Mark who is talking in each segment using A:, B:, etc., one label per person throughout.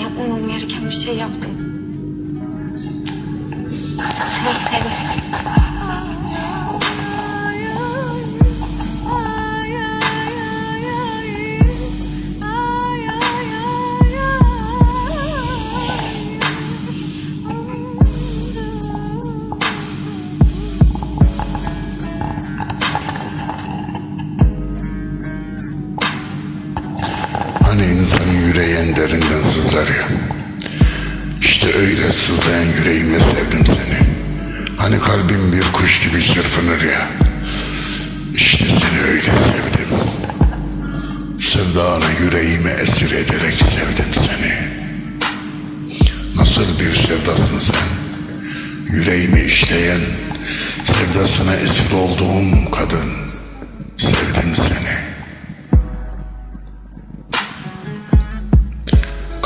A: yapmamam gereken bir şey yaptım. Seni sevdim.
B: Hani insanın yüreği en derinden sızlar ya. İşte öyle sızlayan yüreğimle sevdim seni. Hani kalbim bir kuş gibi çırpınır ya. İşte seni öyle sevdim. Sevdanı yüreğime esir ederek sevdim seni. Nasıl bir sevdasın sen? Yüreğimi işleyen, sevdasına esir olduğum kadın. Sevdim seni.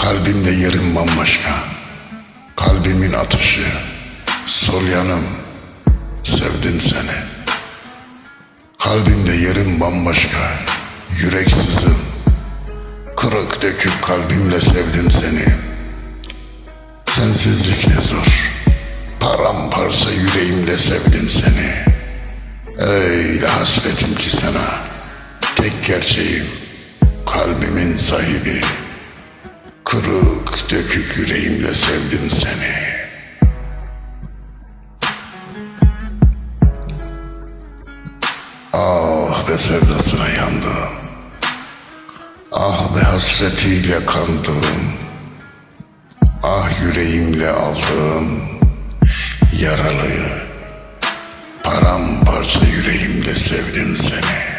B: Kalbimde yerim bambaşka. Kalbimin atışı, sol yanım, sevdim seni. Kalbimde yerim bambaşka, yüreksizim. Kırık dökük kalbimle sevdim seni. Sensizlik ne zor, paramparça yüreğimle sevdim seni. Öyle hasretim ki sana, tek gerçeğim, kalbimin sahibi. Kırık dökük yüreğimle sevdim seni. Ah be sevdasına yandım. Ah be hasretiyle kandım. Ah yüreğimle aldım. Yaralıyı. Paramparça yüreğimle sevdim seni.